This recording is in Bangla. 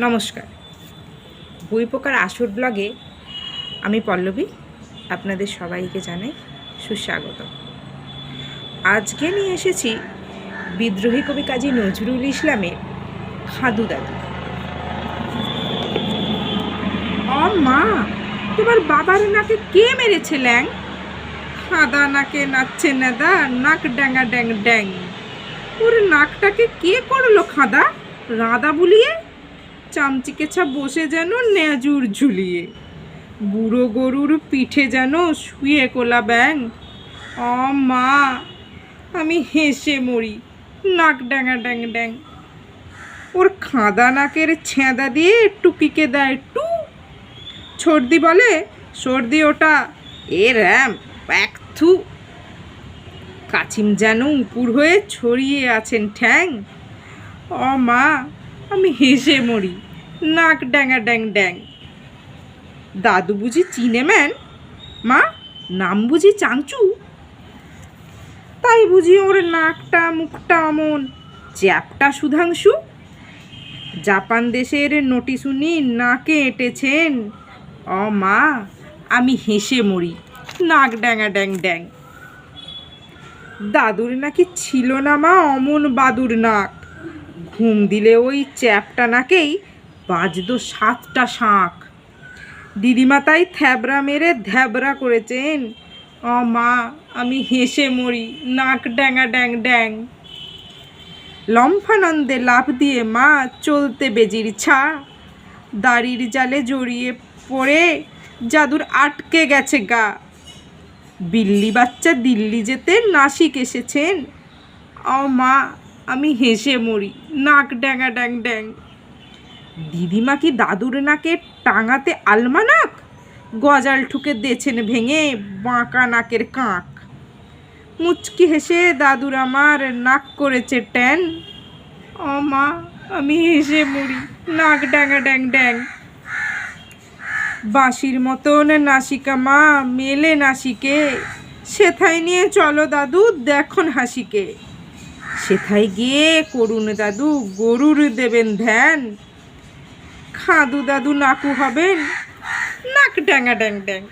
নমস্কার। বই পোকার আসর ব্লগে আমি পল্লবী, আপনাদের সবাইকে জানাই সুস্বাগত। আজকে নিয়ে এসেছি বিদ্রোহী কবি কাজী নজরুল ইসলামের খাদু দাদু। অ মা, তোমার বাবার নাকে কে মেরেছে ল্যাং? খাদা নাকে নাচছে নেদা, নাক ড্যাঙ্গা ড্যাং ড্যাং। ওর নাকটাকে কে করল খাদা? রাধা বুলিয়ে চামচিকেছা বসে যেন ন্যাজুর ঝুলিয়ে। বুড়ো গরুর পিঠে যেন শুয়ে কোলা ব্যাং অ মা, আমি হেসে মরি, নাক ড্যাঙা ড্যাং ড্যাং। ওর খাঁদা নাকের ছেঁদা দিয়ে টুকিকে দেয় টু। সর্দি বলে, সর্দি ওটা, এ র্যাম প্যাক থু। কাচিম যেন উপুর হয়ে ছড়িয়ে আছেন ঠ্যাং। অ মা আমি হেসে মরি, নাক ড্যাঙা ড্যাং ড্যাং। দাদু বুঝি চিনেম্যান? মা, নাম বুঝি চাংচু তাই বুঝি ওর নাকটা, মুখটা অমন, চ্যাপটা সুধাংশু। জাপান দেশের নোটিশ উনি নাকে এঁটেছেন। অ মা, আমি হেসে মরি, নাক ড্যাঙা ড্যাং ড্যাং। দাদুর নাকি ছিল না মা অমন বাদুর নাক। ঘুম দিলে ওই চ্যাপটা নাকেই বাজতো সাতটা শাঁখ। দিদিমা তাই থ্যাবড়া মেরে ধ্যাবড়া করেছেন। অ মা, আমি হেসে মরি, নাক ড্যাঙা ড্যাং ড্যাং। লম্ফানন্দে লাফ দিয়ে মা চলতে বেজির ছা। দাড়ির জালে জড়িয়ে পড়ে জাদুর আটকে গেছে গা। বিল্লি বাচ্চা দিল্লি যেতে নাসিক এসেছেন। অ মা আমি হেসে মরি, নাক ড্যাঙা ড্যাং ড্যাং। দিদিমা কি দাদুর নাকে টাঙাতে আলমা নাক গজাল ঠুকে দেছেন ভেঙে বাঁকা নাকের কাঁক। মুচকি হেসে দাদুর আমার নাক করেছে ট্যান। ও মা, আমি হেসে মরি, নাক ড্যাঙা ড্যাং ড্যাং। বাঁশির মতন নাসিকা মা, মেলে নাসিকে। সেথায় নিয়ে চলো দাদু, দেখুন হাসিকে। সেথায় গিয়ে করুন দাদু গরুর দেবেন ধ্যান। খাদু দাদু নাকু হবেন, নাক ড্যাঙা ড্যাং ড্যাং